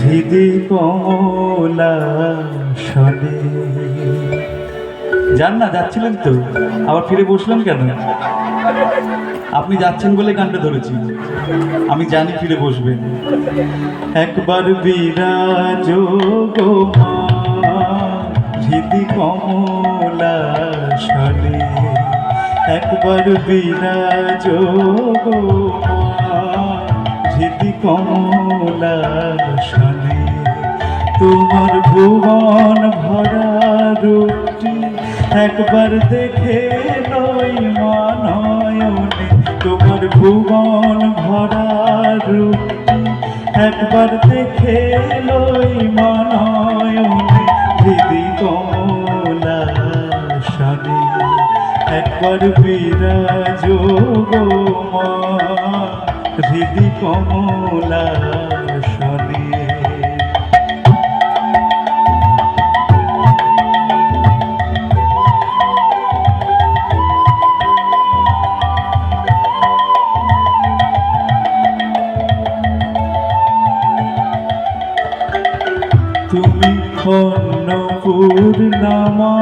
হৃদি কমলা যান না, যাচ্ছিলেন তো। আবার ফিরে বসলাম কেন? আপনি যাচ্ছেন বলে গানটা ধরেছি। আমি জানি ফিরে বসবেন একবার বিরাজ হৃদি কমলা একবার বিরাজ হৃদি কমলা তোমার ভুবন ভরা রূপটি একবার দেখে নই মানয়নে তোমার ভুবন ভরা রূপটি একবার দেখে লই মানয়নে হৃদি কমলা একবার বিরাজ মা। হৃদি কমলা তুমি খন্ন পূর্ণমা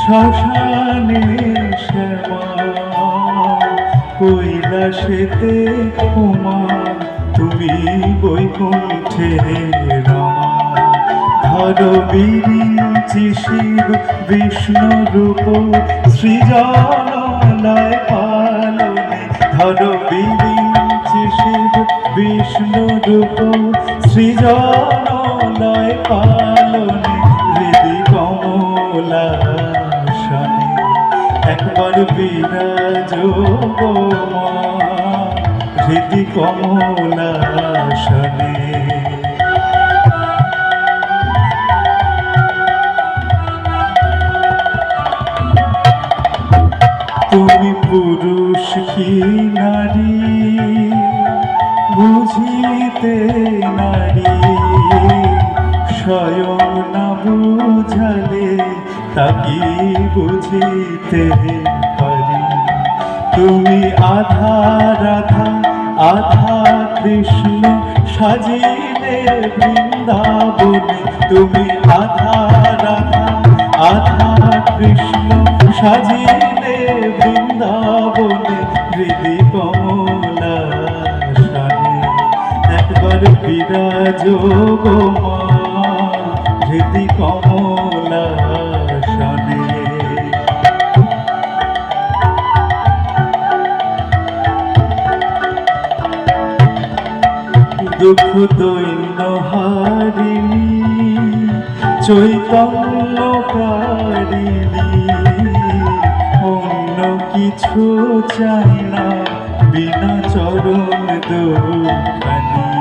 শ্মশানে শ্যামা, কৈলাসেতে উমা, তুমি বৈকুণ্ঠে রমা। শিব বিষ্ণু রূপ সৃজনলয় পালনে ধর বিরিঞ্চি শিব বিষ্ণু রূপ, সৃজনলয় পালনে হৃদি কমলা শনি একবার বিরাজ হৃদি কমলা শনি তুমি পুরুষ কি নারী? বুঝিতে নারী। স্বয়ং না বুঝালে তাকি বুঝিতে পারি? তুমি আধা রাধা, আধা কৃষ্ণ সাজিলে বৃন্দাবনে। তুমি আধা রাধা, আধা কৃষ্ণ সাজিলে বৃন্দাবনে। হৃদি বিরাজ গো মা হৃদি কমলা সানে দুঃখ দৈন্য হারিণী চৈতন্য কারিণী অন্য কিছু চাই না বিনা চরণ দোকানি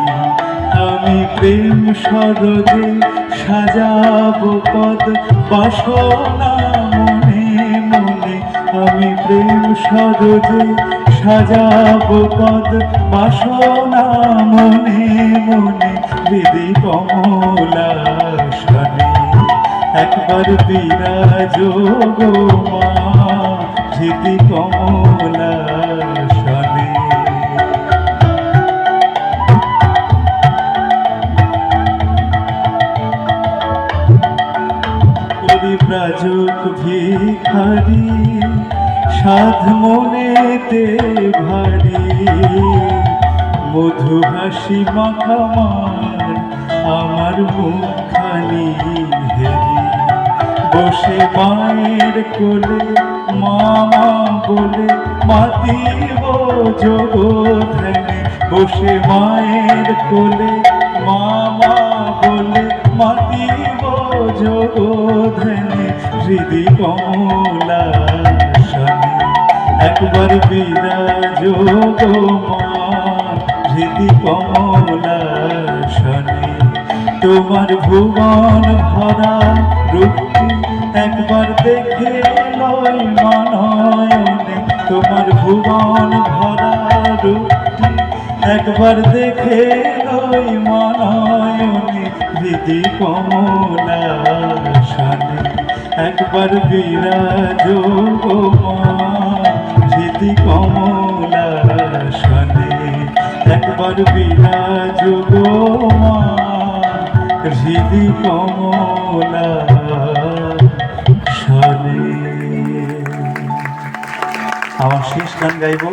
প্রেম সরজে সাজাবো পদ বাসনা মনে মনে। আমি প্রেম সরজে সাজাবো পদ বাসনা মনে মনে। হৃদি কমলা শনি একবার বিরাজ গো মা। কমলা সাধ মনেতে ভারী। মধু হাসি মাখামার আমার মুখানি হেরি। বসে মায়ের কোলে, মামা বলে, মাতিব যোগ ধ্যানে বসে মায়ের কোলে, মামা বলে, মাতিব যোগ ধ্যানে হৃদি কমলা একবার বিরাজ হৃদি কমলা শনি। তোমার ভুবন ভরা রূপটি একবার দেখে লই মানয়নে। তোমার ভুবন ভরা রূপটি একবার দেখে লই মানয়নে। হৃদি কমলা শনি, একবার বিরাজ গো হৃদি কমলা শনি একবার বিরাজ গো মা হৃদি কমলা সনে আমার শেষ গান গাইব।